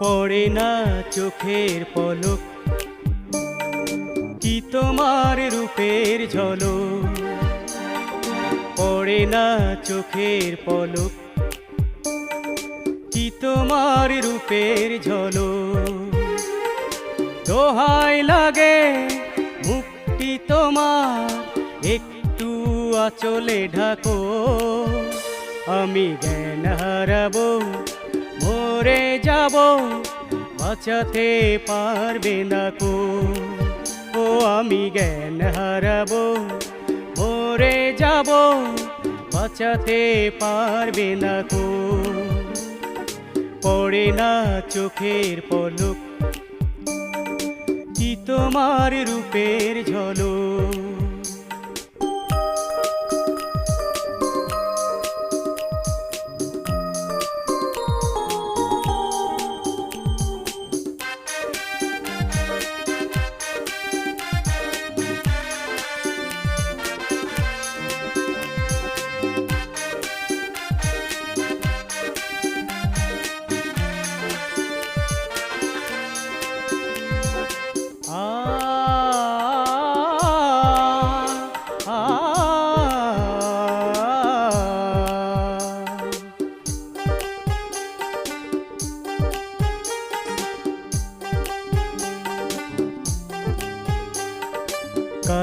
পড়ে না চোখের পলক। কি তোমার রূপের ঝলক? পড়ে না চোখের পলক। কি তোমার রূপের ঝলক? দোহাই লাগে, মুক্তি তোমার। একটু আচলে ঢাকো। আমি জ্ঞান হারাবো মরে যাব, বাঁচাতে পারবে না কো। ও, আমি জ্ঞান হারাবো মরে যাব, বাঁচাতে পারবে না কো। পড়ে না চোখের পলক, কি তোমার রূপের ঝলক।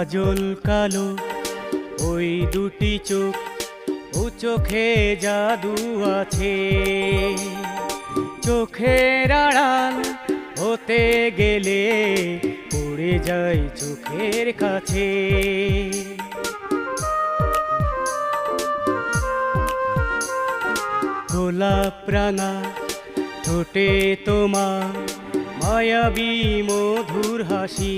কাজল কালো, ওই দুটি চোখ ও চোখে জাদু আছে। চোখের আড়াল হতে গেলে পড়ে যাই চোখের কাছে। গোলাপ রাঙা ঠোঁটে তোমার মায়াবী মধুর হাসি।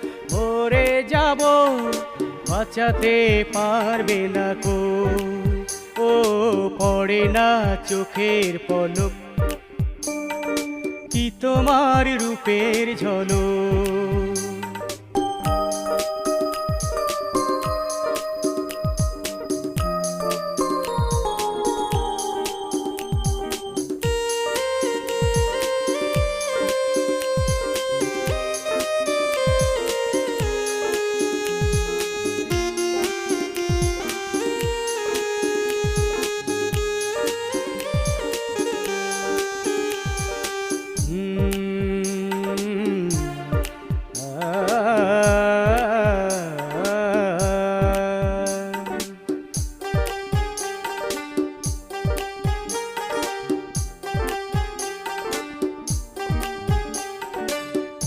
মরে যাব, বাঁচাতে পারবে না কো। ও পড়ে না চোখের পলক, কি তোমার রূপের ঝলক?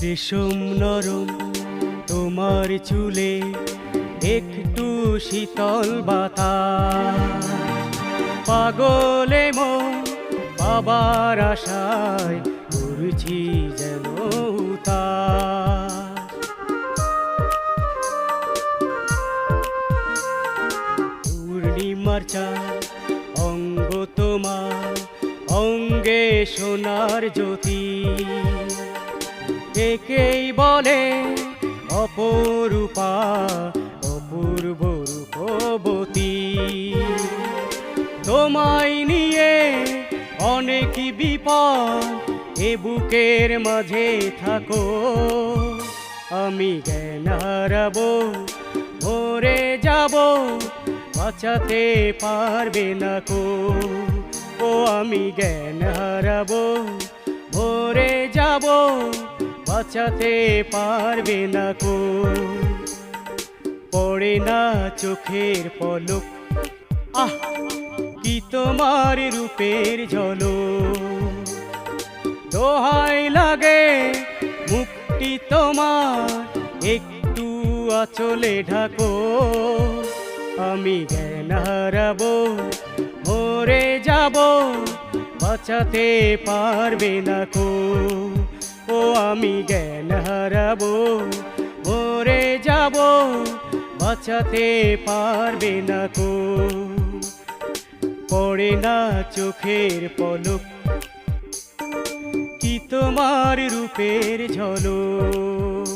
রেশম নরম তোমার চুলে একটু শীতল বাতাস পাগলে মন বাবার আশায় করছি যেন উতাস। পূর্ণিমার অঙ্গ তোমার, অঙ্গে সোনার জ্যোতি একেই বলে, অপরূপা, অপূর্ব রূপবতী। তোমায় নিয়ে অনেক বিপদ এ বুকের মাঝে থাকো। আমি জ্ঞান হারাবো, মরে যাব, বাঁচাতে পারবে না কো। ও আমি জ্ঞান হারাবো ভরে যাব বাঁচাতে পারবে না কো পড়ে না চোখের পলক। আহ, কি তোমার রূপের ঝলক। দোহাই লাগে, মুক্তি তোমার। একটু আচলে ঢাকো। আমি জ্ঞান হারাবো, মরে যাব। বাঁচাতে পারবে না কো ও আমি জ্ঞান হারাবো ভরে যাব, বাঁচাতে পারবে না কো পড়ে না চোখের পলক, কি তোমার রূপের ঝলক?